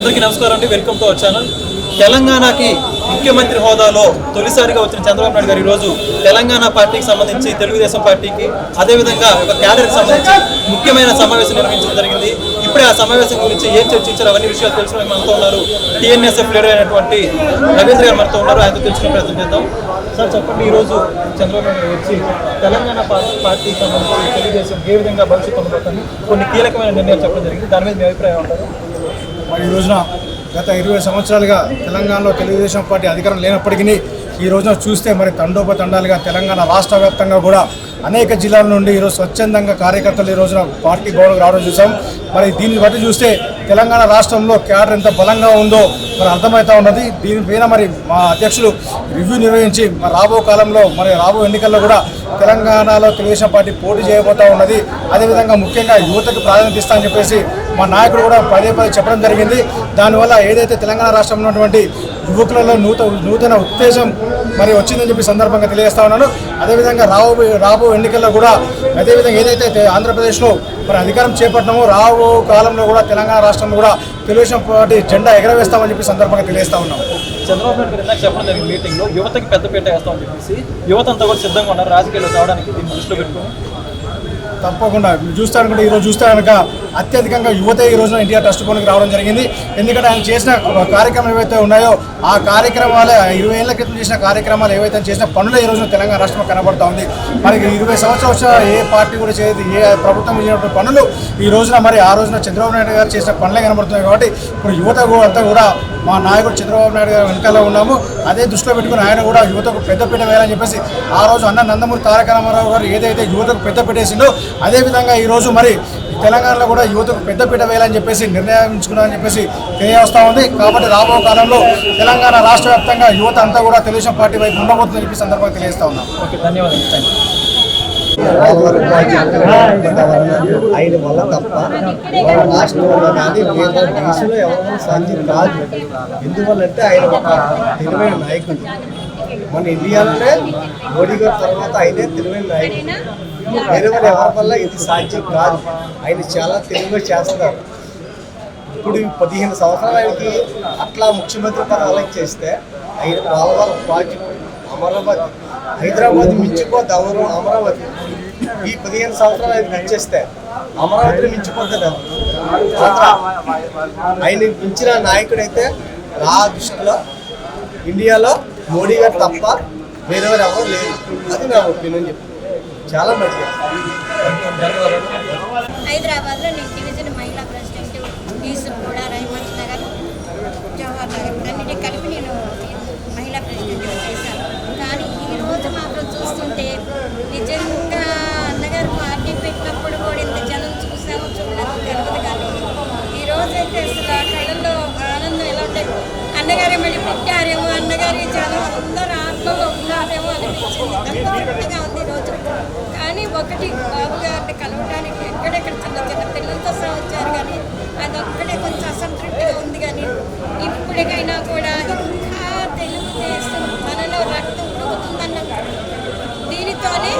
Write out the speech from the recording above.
అందరికీ నమస్కారం అండి. వెల్కమ్ టు అవర్ ఛానల్ తెలంగాణకి ముఖ్యమంత్రి హోదాలో తొలిసారిగా వచ్చిన చంద్రబాబు నాయుడు గారు ఈరోజు తెలంగాణ పార్టీకి సంబంధించి తెలుగుదేశం పార్టీకి అదేవిధంగా ఒక క్యాడర్కి సంబంధించి ముఖ్యమైన సమావేశం నిర్వహించడం జరిగింది. ఇప్పుడే ఆ సమావేశం గురించి ఏం చర్చించారు అవన్నీ విషయాలు తెలుసుకోవడానికి మనతో ఉన్నారు టీఎన్ఎస్ఎఫ్ లీడర్ అయినటువంటి రవీంద్ర గారు మనతో ఉన్నారు. ఆయనతో తెలుసుకునే ప్రయత్నం చేద్దాం. సార్ చెప్పండి ఈరోజు చంద్రబాబు నాయుడు వచ్చి తెలంగాణ పార్టీకి సంబంధించి తెలుగుదేశం ఏ విధంగా భవిష్యత్తు ఉండబోతుంది కొన్ని కీలకమైన నిర్ణయాలు చెప్పడం జరిగింది. దాని మీద మీ అభిప్రాయం ఉంటారు మరి ఈ రోజున గత ఇరవై సంవత్సరాలుగా తెలంగాణలో తెలుగుదేశం పార్టీ అధికారం లేనప్పటికీ ఈ రోజున చూస్తే మరి తండోపతండాలుగా తెలంగాణ రాష్ట్ర వ్యాప్తంగా కూడా అనేక జిల్లాల నుండి ఈరోజు స్వచ్ఛందంగా కార్యకర్తలు ఈ రోజున పార్టీ భవన్కి రావడం చూసాం. మరి దీన్ని బట్టి చూస్తే తెలంగాణ రాష్ట్రంలో క్యాడర్ ఎంత బలంగా ఉందో మరి అర్థమవుతా ఉన్నది. దీనిపైన మరి మా అధ్యక్షులు రివ్యూ నిర్వహించి మరి రాబో కాలంలో మరి రాబో ఎన్నికల్లో కూడా తెలంగాణలో తెలుగుదేశం పార్టీ పోటీ చేయబోతా ఉన్నది. అదేవిధంగా ముఖ్యంగా యువతకు ప్రాధాన్యత ఇస్తా అని చెప్పేసి మా నాయకుడు కూడా పదే పదే చెప్పడం జరిగింది. దానివల్ల ఏదైతే తెలంగాణ రాష్ట్రంలో ఉన్నటువంటి యువకులలో నూత నూతన ఉత్తేజం మరి వచ్చిందని చెప్పి సందర్భంగా తెలియజేస్తా ఉన్నాను. అదేవిధంగా రాబో రాబో ఎన్నికల్లో కూడా అదేవిధంగా ఏదైతే ఆంధ్రప్రదేశ్లో మరి అధికారం చేపట్టడము రాబో కాలంలో కూడా తెలంగాణ రాష్ట్రంలో కూడా తెలుగుదేశం పార్టీ జెండా ఎగరవేస్తామని చెప్పి సందర్భంగా తెలియజేస్తా ఉన్నాం. చంద్రబాబు నాయుడు గారు ఇందాక చెప్పడం జరిగింది మీటింగ్లో. యువతకి పెద్దపీట వేస్తామని చెప్పేసి యువత అంతా కూడా సిద్ధంగా ఉన్నారు. రాజకీయాల్లో రావడానికి దీన్ని దృష్టిలో పెట్టుకుని. తప్పకుండా. మీరు చూస్తే కనుక ఈరోజు చూస్తే కనుక అత్యధికంగా యువత ఈ రోజున ఎన్టీఆర్ ట్రస్ట్ భవన్కి రావడం జరిగింది. ఎందుకంటే ఆయన చేసిన కార్యక్రమాలు ఏవైతే ఉన్నాయో ఆ కార్యక్రమాలే ఇరవై ఏళ్ళ క్రితం చేసిన కార్యక్రమాలు ఏవైతే చేసిన పనులు ఈ రోజున తెలంగాణ రాష్ట్రంలో కనబడుతూ ఉంది. మనకి ఇరవై సంవత్సరాలు ఏ పార్టీ కూడా చేయదు ఏ ప్రభుత్వం చేసినటువంటి పనులు ఈ రోజున మరి ఆ రోజున చంద్రబాబు నాయుడు గారు చేసిన పనులే కనబడుతున్నాయి కాబట్టి ఇప్పుడు యువత అంతా కూడా మా నాయకుడు చంద్రబాబు నాయుడు గారు వెనకాల ఉన్నాము. అదే దృష్టిలో పెట్టుకుని ఆయన కూడా యువతకు పెద్దపీట వేయాలని చెప్పేసి ఆ రోజు అన్న నందమూరి తారక రామారావు గారు ఏదైతే యువతకు పెద్దపీట వేసిండో అదేవిధంగా ఈరోజు మరి తెలంగాణలో కూడా యువతకు పెద్దపీట వేయాలని చెప్పేసి నిర్ణయించుకున్నారని చెప్పేసి తెలియవస్తా ఉంది. కాబట్టి రాబో కాలంలో తెలంగాణ రాష్ట్ర యువత అంతా కూడా తెలుగుదేశం పార్టీ వైపు ఉండబోతుందని చెప్పి సందర్భంగా తెలియజేస్తా ఉన్నాం. ఓకే ధన్యవాదాలు. ఆయన వల్ల తప్ప రాష్ట్రంలో కానీ వేరే దేశంలో ఎవరు సాధ్యం కాదు ఎందువల్లంటే ఆయన ఒక తెలివైన నాయకుడు మన ఇండియాలోనే మోడీ గారి తర్వాత ఆయనే తెలివైన నాయకుడు వేరే వాళ్ళు ఎవరి వల్ల ఇది సాధ్యం కాదు ఆయన చాలా తెలివిగా చేస్తారు ఇప్పుడు పదిహేను సంవత్సరాలకి అట్లా ముఖ్యమంత్రి పదవి చేస్తే ఆయన వాళ్ళ వాళ్ళ ప్రాజెక్ట్ అమరావతి హైదరాబాద్ మించిపోద్ది అమరావతి. ఈ పదిహేను సంవత్సరాలు ఆయన ఇచ్చేస్తే అమరావతిని మించిపోతుంది ఆయన మించిన నాయకుడైతే నా దృష్టిలో ఇండియాలో మోడీ గారు తప్ప వేరే ఎవరు లేరు. అది నా ఒపీనియన్ చెప్పి. చాలా మంచిది. హైదరాబాద్లో నేను కలవడానికి ఎక్కడెక్కడ చిన్న చిన్న పిల్లలతో సహా వచ్చారు కానీ అదొక్కడే కొంచెం అసంతృప్తిగా ఉంది కానీ ఇప్పటికైనా కూడా ఇంకా తెలుగుదేశం మనలో రక్తం ఉడుకుతుందన్న దీనితోనే